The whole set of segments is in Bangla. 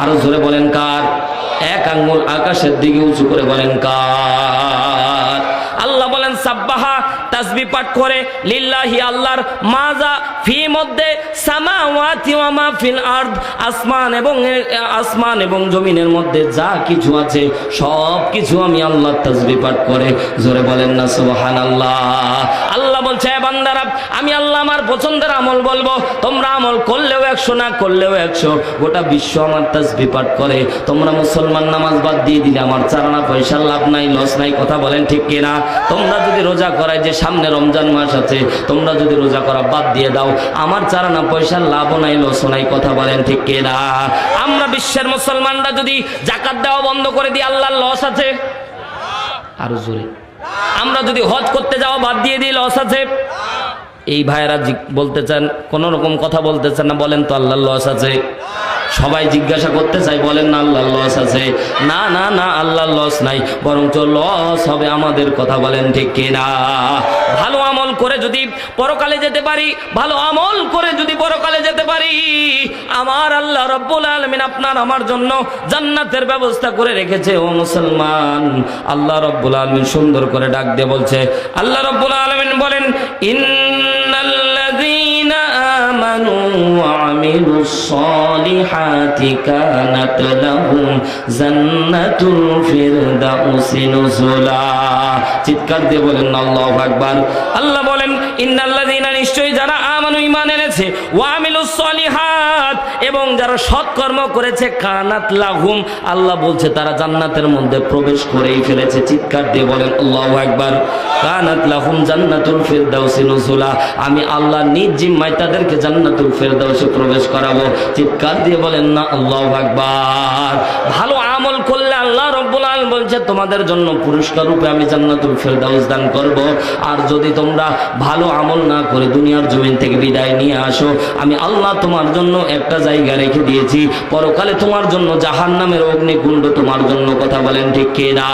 আরও জোরে বলেন কার? এক আঙ্গুল আকাশের দিকে উঁচু করে বলেন কার? আল্লাহ বলেন, সাব্বাহা, তাসবি পাঠ করে, লিল্লাহি আল্লাহর মাজা ফি মধ্যে সামাওয়াতি ওয়া মা ফিল আরদ, আসমান এবং আসমান এবং জমিনের মধ্যে যা কিছু আছে সব কিছু আমি আল্লাহর তাসবি পাঠ করে, জোরে বলেন না সুবহানাল্লাহ। আল্লাহ বলছে বান্দারা, আমি আল্লাহ আমার পছন্দের আমল বলব। তোমরা আমল করলেও একশো, না করলেও একশো। গোটা বিশ্ব আমার তাসবি পাঠ করে। তোমরা মুসলমান নামাজ বাদ দিয়ে দিলে আমার চারানা পয়সার লাভ নাই, লস নাই, কথা বলেন ঠিক কিনা? তোমরা যদি রোজা করায় যে সামনে রমজান মাস আছে, তোমরা যদি রোজা করা বাদ দিয়ে দাও। আমার চারানা পয়সার লাভও নাই, লসও নাই, কথা বলেন ঠিক কিনা? আমরা বিশ্বের মুসলমানরা যদি জাকাত দেওয়া বন্ধ করে দিই, আল্লাহর লস আছে? আরও জোরে। আমরা যদি হজ করতে যাওয়া বাদ দিয়ে দিই, লস আছে। এই ভাইয়েরা বলতে চান কোন রকম কথা বলতে চান না, বলেন তো আল্লাহ লস আছে। সবাই জিজ্ঞাসা করতে চাই বলেন না আল্লাহ লস আছে। না না না আল্লাহ লস নাই, বরঞ্চ লস হবে আমাদের কথা, বলেন ঠিক কিনা। ভালো করে যদি পরকালে যেতে পারি, ভালো আমল করে যদি পরকালে যেতে পারি, আমার আল্লাহ রব্বুল আলমিন আপনার আমার জন্য জান্নাতের ব্যবস্থা করে রেখেছে, ও মুসলমান। আল্লাহ রব্বুল আলমিন সুন্দর করে ডাক দিয়ে বলছে, আল্লাহ রব্বুল আলমিন বলেন, ইন্নাল্লাযীনা আমানু ওয়া الصالحات كانت لهم جنة الفردوس نزلا চিৎকার দিয়ে বলেন, আল্লাহ আকবার। আল্লাহ বলেন, ইন্নাল্লাযীনা, নিশ্চয়ই যারা আমানু ঈমান এনেছে, ওয়া আমিলুস সালিহাত এবং যারা সৎকর্ম করেছে, কানাত লাহুম, আল্লাহ বলছে, তারা জান্নাতের মধ্যে প্রবেশ করেই ফেলেছে। চিৎকার দিয়ে বলেন, আল্লাহ একবার কানাত লাহুম জান্নাতুল ফেরদাউসি নজুলা। আমি আল্লাহ নিজ জিম্মায় তাদেরকে জান্নাতুল ফেরদাউসে প্রবেশ করাবো। চিৎকার দিয়ে বলেন, না, আল্লাহ একবার ভালো আমল আল্লাহ বলছে তোমাদের জন্য পুরস্কার রূপে আমি জান্নাতুল ফিরদাউস দান করব, আর যদি তোমরা ভালো আমল না করে দুনিয়ার জমিন থেকে বিদায় নিয়ে আসো, আমি আল্লাহ তোমার জন্য একটা জায়গা রেখে দিয়েছি। পরকালে তোমার জন্য জাহান্নামের অগ্নিকুণ্ড তোমার জন্য, কথা বলেন ঠিক কিনা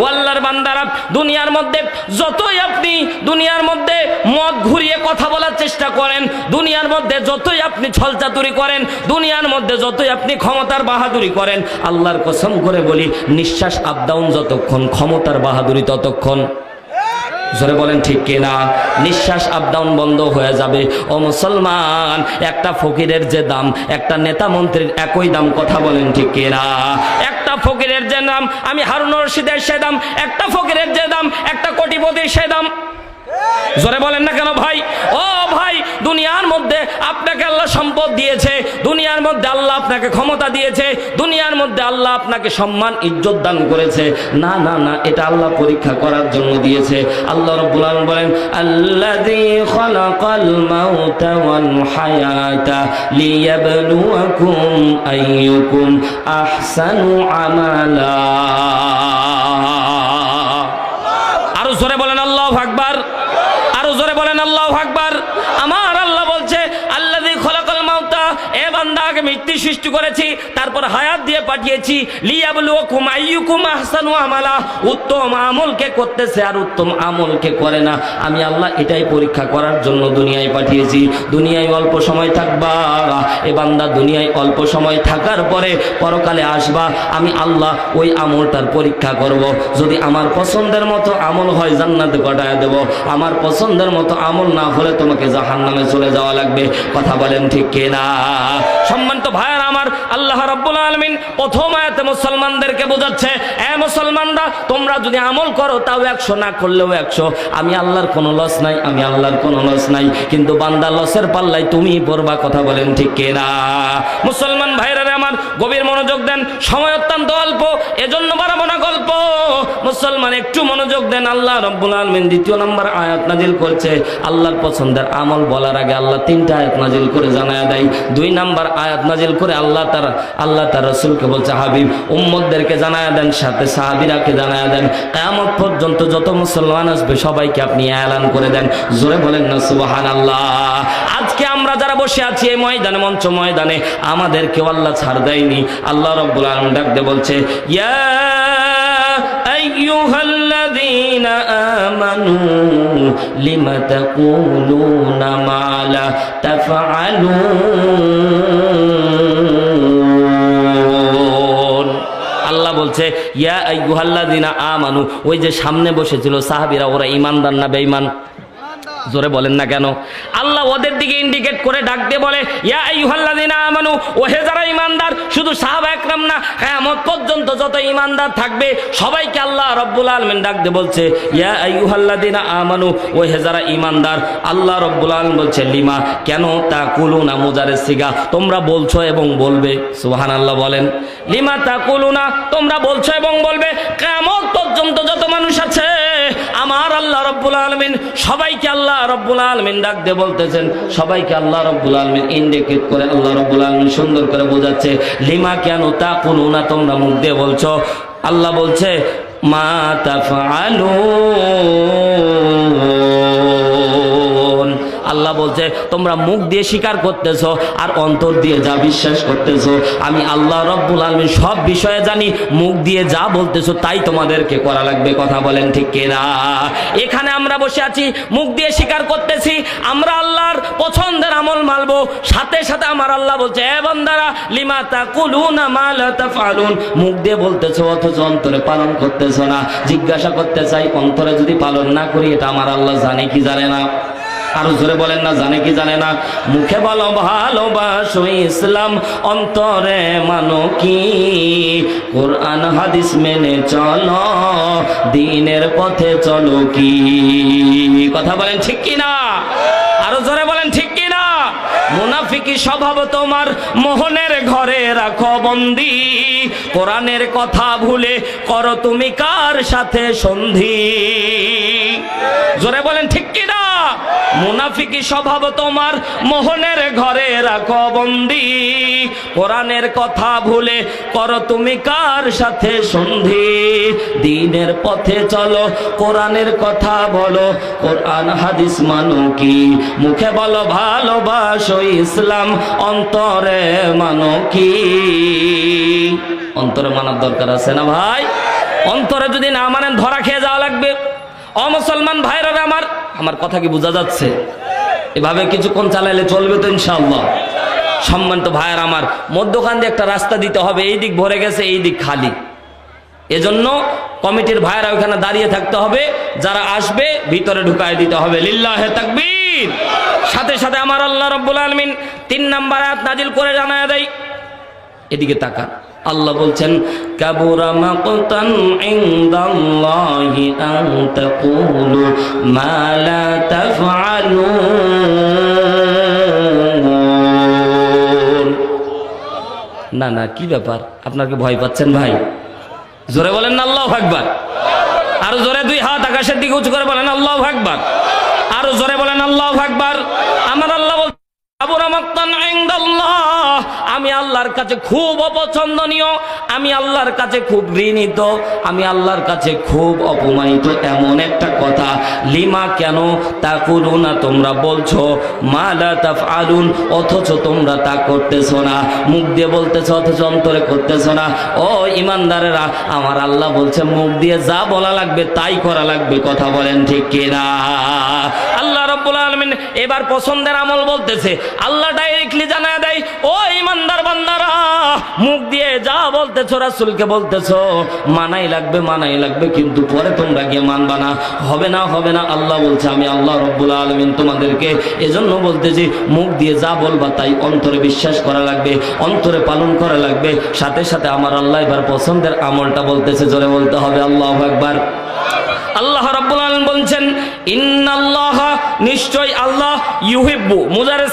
ও আল্লাহর বান্দারা, দুনিয়ার মধ্যে যতই আপনি, দুনিয়ার মধ্যে মদ ঘুরিয়ে কথা বলার চেষ্টা করেন, দুনিয়ার মধ্যে যতই আপনি ছলচাতুরি করেন, দুনিয়ার মধ্যে যতই আপনি ক্ষমতার বাহাদুরি করেন, আল্লাহর কসম করে বলি, নিঃশ্বাস আপ ডাউন যতক্ষণ, ক্ষমতার বাহাদুরি ততক্ষণ। জোরে বলেন, ঠিক কিনা নিঃশ্বাস আপ ডাউন বন্ধ হয়ে যাবে। ও মুসলমান, একটা ফকিরের যে দাম, একটা নেতা মন্ত্রীর একই দাম, কথা বলেন, ঠিক কিনা একটা ফকিরের যে দাম আমি হারুন রশিদের সে দাম, একটা ফকিরের যে দাম, একটা কোটিপতির সে দাম। জোরে বলেন না কেন ভাই? ও ভাই, দুনিয়ার মধ্যে আপনাকে আল্লাহ সম্পদ দিয়েছে, দুনিয়ার মধ্যে আল্লাহ আপনাকে ক্ষমতা দিয়েছে, দুনিয়ার মধ্যে আল্লাহ আপনাকে সম্মান, ইজ্জত দান করেছে। না না না, এটা আল্লাহ পরীক্ষা করার জন্য দিয়েছে। আল্লাহ রাব্বুল আলামিন বলেন, আল্লাযী খালাকাল মাউতা ওয়াল হায়াতা লিয়াবলুয়াকুম আইয়ুকুম আহসানু আমালা আরও জোরে বলেন আল্লাহ আকবার আরও জোরে বলেন আল্লাহ আকবার আমার আল্লাহ বলছে আল্লাহ খলাকাল মাউতা এ বান্দাকে মৃত্যু সৃষ্টি করেছি, তারপর হায়াত দিয়ে পাঠিয়েছি। আমালা। উত্তম আমলকে করতেছে আর উত্তম আমলকে করে না। আমি আল্লাহ এটাই পরীক্ষা করার জন্য দুনিয়ায় পাঠিয়েছি। দুনিয়ায় অল্প সময় থাকবা, এ বান্দা দুনিয়ায় অল্প সময় থাকার পরে পরকালে আসবা। আমি আল্লাহ ওই আমলটার পরীক্ষা করব। যদি আমার পছন্দের মতো আমল হয়, জান্নাতে কটায় দেব। আমার পছন্দের মতো আমল না হলে তোমাকে জাহান নামে চলে যাওয়া লাগবে। কথা বলেন ঠিক কিনা? 啊。সম্মানিত ভাইয়ার আমার আল্লাহ রাব্বুল আলমিন প্রথম আয়াতে মুসলমানদেরকে বোঝাচ্ছে, এ মুসলমানরা, তোমরা যদি আমল করো, তাও একশো, না করলেও একশো। আমি আল্লাহর কোনো লস নাই, আমি আল্লাহর কোনো লস নাই। কিন্তু বান্দা লসের পাল্লাই তুমি পড়বা, কথা বলেন ঠিক কিনা? মুসলমান ভাইরা আমার, গভীর মনোযোগ দেন, সময় অত্যন্ত অল্প, এজন্য বাড়াবো না গল্প। মুসলমান, একটু মনোযোগ দেন, আল্লাহ রব্বুল আলমিন দ্বিতীয় নম্বর আয়াত নাজিল করছে, আল্লাহর পছন্দের আমল বলার আগে আল্লাহ তিনটা আয়াত নাজিল করে জানায় দেয়। দুই নাম্বার আয়াত নাজিল করে আল্লাহ তার আল্লাহ তার রসুলকে বলছে, হাবিব উম্মদদেরকে জানায় দেন, সাথে সাহাবিরাকে জানায় দেন। কেমন পর্যন্ত যত মুসলমান আসবে, সবাইকে আপনি এলান করে দেন। জোরে বলেন না সুবাহান আল্লাহ আজকে আমরা যারা বসে আছি এই ময়দানে, মঞ্চ ময়দানে আমাদেরকেও আল্লাহ ছাড় দেয়নি। আল্লাহ রব্বুল আলম ডাকতে বলছে, ইয়া أيها الذين آمنوا لم تقولون ما لا تفعلون আল্লাহ বলছে, ইয়া আইগুহাল্লাদিনা আমানু, ওই যে সামনে বসেছিল সাহাবিরা, ওরা ইমানদার না বেঈমান? জোরে বলেন না কেন? আল্লাহ ওদের দিকে ইন্ডিকেট করে ডাক দিয়ে বলে, ইয়া আইয়ুহাল্লাযিনা আমানু, ওহে যারা ইমানদার শুধু সাহাবা একরাম না, কিয়ামত পর্যন্ত যত ইমানদার থাকবে, সবাইকে আল্লাহ রব্বুল আলামিন ডাক দিয়ে বলছে, ইয়া আইয়ুহাল্লাযিনা আমানু, ওহে যারা ইমানদার আল্লাহ রব্বুল আলামিন বলছে, লিমা, কেন তা কুলুনা মুজারের সিগা? তোমরা বলছো এবং বলবে। সুহান আল্লাহ বলেন। লিমা তা কুলুনা তোমরা বলছো এবং বলবে। কিয়ামত পর্যন্ত যত মানুষ আছে, আমার আল্লাহ রব্বুল আলমিন সবাইকে আল্লাহ রব্বুল আলমিন ডাকতে বলতেছেন, সবাইকে আল্লাহ রব্বুল আলমিন ইন্ডিকেট করে আল্লাহ রব্বুল আলমিন সুন্দর করে বোঝাচ্ছে, লিমা কেন তা কোনো না তোমরা মুখ দিয়ে বলছো? আল্লাহ বলছে, মা তাফআলুন আল্লাহ বলছে, তোমরা মুখ দিয়ে স্বীকার করতেছো আর অন্তর দিয়ে যা বিশ্বাস করতেছো। আমি আল্লাহ রব্বুল আলমিন সব বিষয়ে জানি, মুখ দিয়ে যা বলতেছো তাই তোমাদেরকে করা লাগবে। কথা বলেন ঠিক কিনা? এখানে আমরা বসে আছি, মুখ দিয়ে স্বীকার করতেছি, আমরা আল্লাহর পছন্দের আমল মালবো সাথে সাথে আমার আল্লাহ বলছে, এ বান্দারা, লিমা তাকুলুনা মা লা তাফআলুন। মুখ দিয়ে বলতেছো, অথচ অন্তরে পালন করতেছো না। জিজ্ঞাসা করতে চাই, অন্তরে যদি পালন না করি, এটা আমার আল্লাহ জানে কি জানে না? আরও জোরে বলেন না, জানে কি জানে না? মুখে বলো ভালোবাসো ইসলাম, অন্তরে মানো কি? কোরআন, হাদিস মেনে চলো, দিনের পথে চলো কি? কথা বলেন ঠিক কি না আরও জোরে বলেন ঠিক কি না মুনাফিকি স্বভাব তোমার, মোহনের ঘরে রাখো বন্দি। কোরআনের কথা ভুলে করো তুমি কার সাথে সন্ধি? জোরে বলেন ঠিক কি না মুনাফিকি স্বভাব তোমার, মোহনের ঘরে রাখো বন্দি। কোরআনের কথা ভুলে করো তুমি কার সাথে সন্ধি? দিনের পথে চলো, কোরআনের কথা বলো। কোরআন, হাদিস মানো কি? মুখে বলো, ভালোবাসো ইসলাম, অন্তরে মানো কি? অন্তরে মানার দরকার আছে না ভাই? অন্তরে যদি না মানেন, ধরা খেয়ে অমুসলমান ভাইরা আমার আমার কথা কি বোঝা যাচ্ছে? এভাবে কিছুক্ষণ চালাইলে চলবে তো ইনশাআল্লাহ। সম্মানিত ভাইয়ের আমার, মধ্যখান দিয়ে একটা রাস্তা দিতে হবে, এই দিক ভরে গেছে, এই দিক খালি। এজন্য কমিটির ভাইয়েরা ওখানে দাঁড়িয়ে থাকতে হবে, যারা আসবে ভিতরে ঢুকায় দিতে হবে। লিল্লাহে তাকবীর! সাথে সাথে আমার আল্লাহ রব্বুল আলমিন তিন নাম্বার আয়াত নাজিল করে জানায় দেয় এদিকে তাকান। আল্লাহ বলছেন, কাবুরা না না, কি ব্যাপার? আপনাকে ভয় পাচ্ছেন ভাই? জোরে বলেন না, আল্লাহু আকবার। আরও জোরে দুই হাত আকাশের দিকে উঁচু করে বলেন, আল্লাহু আকবার। আরও জোরে বলেন, আল্লাহু আকবার আমার আল্লাহ বল কাবুরা মাকতান ইনদাল্লাহ আমি আল্লাহর কাছে খুব অপছন্দনীয়, আমি আল্লাহর কাছে খুব ঘৃণিত, আমি আল্লাহর কাছে খুব অপমানিত, এমন একটা কথা। লিমা কেন তা না তোমরা বলছো, মা লা তাফআলুন, অথচ তোমরা তা করতেছো না। মুখ দিয়ে বলতেছো, অথচ অন্তরে করতেছো না। ও ইমানদারেরা, আমার আল্লাহ বলছে, মুখ দিয়ে যা বলা লাগবে, তাই করা লাগবে, কথা বলেন ঠিক কিনা? আল্লাহ রব্বুল আলমিন এবার পছন্দের আমল বলতেছে আল্লাহ ডাইরেক্টলি জানায় দেয়, ও ইমানদার বান্দারা, মুখ দিয়ে যা বলতেছো, রাসুলকে বলতেছো, মানাই লাগবে মানাই লাগবে, কিন্তু পরে তোমরা গিয়ে মানবা না। হবে না হবে না, আল্লাহ বলছে, আমি আল্লাহ রব্বুল আলমিন তোমাদেরকে এজন্য বলতেছি, মুখ দিয়ে যা বলবা তাই অন্তরে বিশ্বাস করা লাগবে, অন্তরে পালন করা লাগবে, সাথে সাথে আমার আল্লাহ এবার পছন্দের আমলটা বলতেছে, জোরে বলতে হবে, আল্লাহ একবার আল্লাহ রাব্বুল আলামিন বলছেন, ইন্নাল্লাহ নিশ্চয় আল্লাহ ইউহিব্বু মুজারের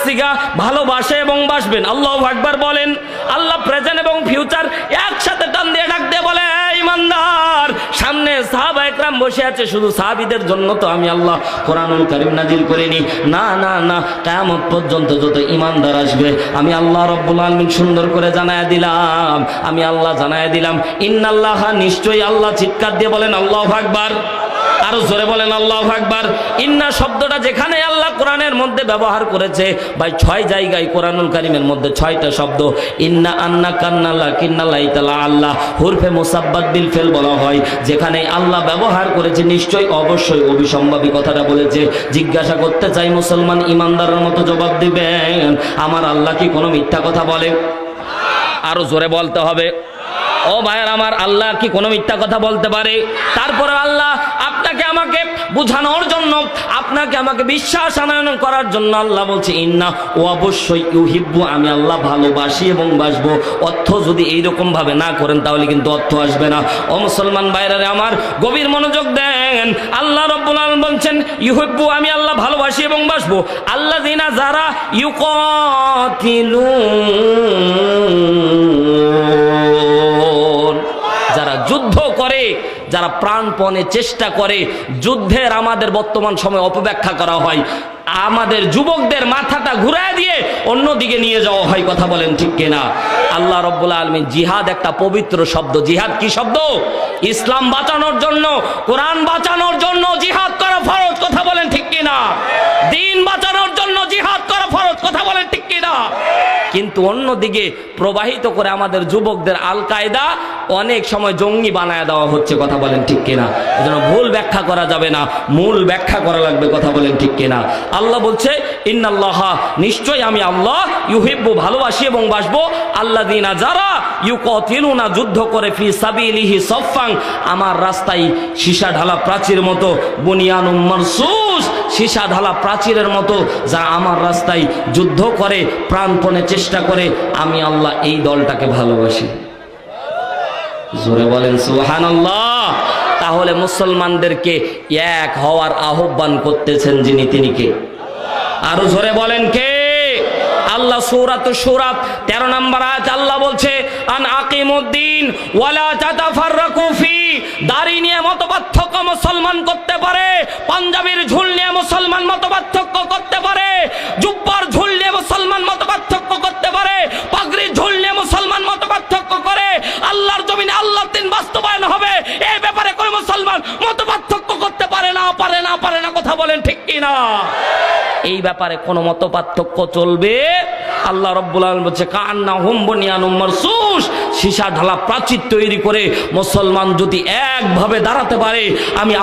ভালোবাসে এবং বাসবেন। আল্লাহ আকবার বলেন, আল্লাহ প্রেজেন্ট এবং ফিউচার একসাথে টান দিয়ে ডাক দিয়ে বলে "এই ইমানদার, সামনে সাহাবা একরাম বসে আছে, শুধু সাহাবীদের জন্য তো আমি আল্লাহ কোরআনুল কারীম নাজিল করিনি। না না না, কিয়ামত পর্যন্ত যত ইমানদার আসবে, আমি আল্লাহ রব্বুল আলামিন সুন্দর করে জানায় দিলাম। আমি আল্লাহ জানায় দিলাম, ইন্নাল্লাহ, নিশ্চয়ই আল্লাহ চিৎকার দিয়ে বলেন, আল্লাহু আকবার। আরও জোরে বলেন, আল্লাহ আকবার। ইন্না শব্দটা যেখানে আল্লাহ কোরআনের মধ্যে ব্যবহার করেছে, ভাই, ছয় জায়গায় কোরআনুল কারিমের মধ্যে ছয়টা শব্দ। ইন্না আন্না কান্নাল্লাহ কিন্নাল্লাহ তালা আল্লাহ। হুরফে মুসাব্বাদ বিল ফেল বলা হয়, যেখানে আল্লাহ ব্যবহার করেছে, নিশ্চয়ই, অবশ্যই অভিসম্ভাবী কথাটা বলেছে। জিজ্ঞাসা করতে চাই, মুসলমান ইমানদারের মতো জবাব দিবেন? আমার আল্লাহ কি কোনো মিথ্যা কথা বলে? আরও জোরে বলতে হবে। ও ভাইয়ের আমার আল্লাহ কি কোনো মিথ্যা কথা বলতে পারে? তারপরে আল্লাহ আপনাকে আমাকে বোঝানোর জন্য, আপনাকে আমাকে বিশ্বাস আনয়ন করার জন্য আল্লাহ বলছে, ইন্না ও অবশ্যই ইউহিব্বু, আমি আল্লাহ ভালোবাসি এবং বাসবো। অর্থ যদি এইরকম ভাবে না করেন, তাহলে কিন্তু অর্থ আসবে না। ও মুসলমান বাইরে আমার, গভীর মনোযোগ দেন। আল্লাহ রব্বুল আলম বলছেন, ইউহিব্বু, আমি আল্লাহ ভালোবাসি এবং বাসবো। আল্লাহ দিনা যারা ইউকিলুন যারা যুদ্ধ করে, যারা প্রাণপণে চেষ্টা করে, যুদ্ধের আমাদের বর্তমান সময় অপব্যাখ্যা করা হয়। আমাদের যুবকদের মাথাটা ঘুরায় দিয়ে অন্যদিকে নিয়ে যাওয়া হয়, কথা বলেন ঠিক কিনা? আল্লাহ রব্বুল আলমী জিহাদ একটা পবিত্র শব্দ। জিহাদ কি শব্দ? ইসলাম বাঁচানোর জন্য, কোরআন বাঁচানোর জন্য জিহাদ করা ফরজ, কথা বলেন ঠিক কিনা? দিন বাঁচানোর জন্য জিহাদ করা ফরজ, কথা বলেন কিন্তু অন্যদিকে প্রবাহিত করে আমাদের যুবকদের আল কায়দা অনেক সময় জঙ্গি বানায় দেওয়া হচ্ছে, কথা বলেন ঠিক কিনা? এজন্য ভুল ব্যাখ্যা করা যাবে না, মূল ব্যাখ্যা করা লাগবে, কথা বলেন ঠিক কিনা? আল্লাহ বলছে, ইন্নাল্লাহ নিশ্চয় আমি আল্লাহ ইউহিব্বু, ভালোবাসি এবং বাসবো। আল্লাহ দিনা যারা ইউকতিলুনা, যুদ্ধ করে ফি সাবিলিহি সফাং আমার রাস্তায় সীসা ঢালা প্রাচীর মতো, বুনিয়ানুম মারসুস সীসা ঢালা প্রাচীরের মতো যারা আমার রাস্তায় যুদ্ধ করে, প্রাণপণে চেষ্টা করে, আমি আল্লাহ এই দলটাকে ভালোবাসি। জোরে বলেন, সুবহানাল্লাহ। তাহলে মুসলমানদেরকে এক হওয়ার আহ্বান করতেছেন যিনি তিনি কে? আরও জোরে বলেন কে? আল্লাহ সূরাত সূরাত 13 নম্বর আয়াত আল্লাহ বলছে, আন আকিমুদ্দিন ওয়ালা তাতাফাররাকু দাড়ি নিয়ে মতপার্থক্য মুসলমান করতে পারে, পাঞ্জাবির ঝুল নিয়ে মুসলমান মতপার্থক্য করতে পারে, জুব্বার ঝুল নিয়ে মুসলমান মতপার্থক্য করতে পারে, পাগড়ির ঝুল নিয়ে মুসলমান মতপার্থক্য করে, আল্লাহর জমিনে আল্লাহর দিন বাস্তবায়ন হবে এই ব্যাপারে কোনো মুসলমান মতপার্থক্য করতে পারে না পারে না পারে না, কথা বলেন ঠিক কি না এই ব্যাপারে কোনো মত পার্থক্য চলবে? আল্লাহ রব্বুল আলম বলছে কান্না হুম বনিয়ানুম মারসুস সীসা ঢালা প্রাচীর তৈরি করে মুসলমান যদি একভাবে দাঁড়াতে পারে আমি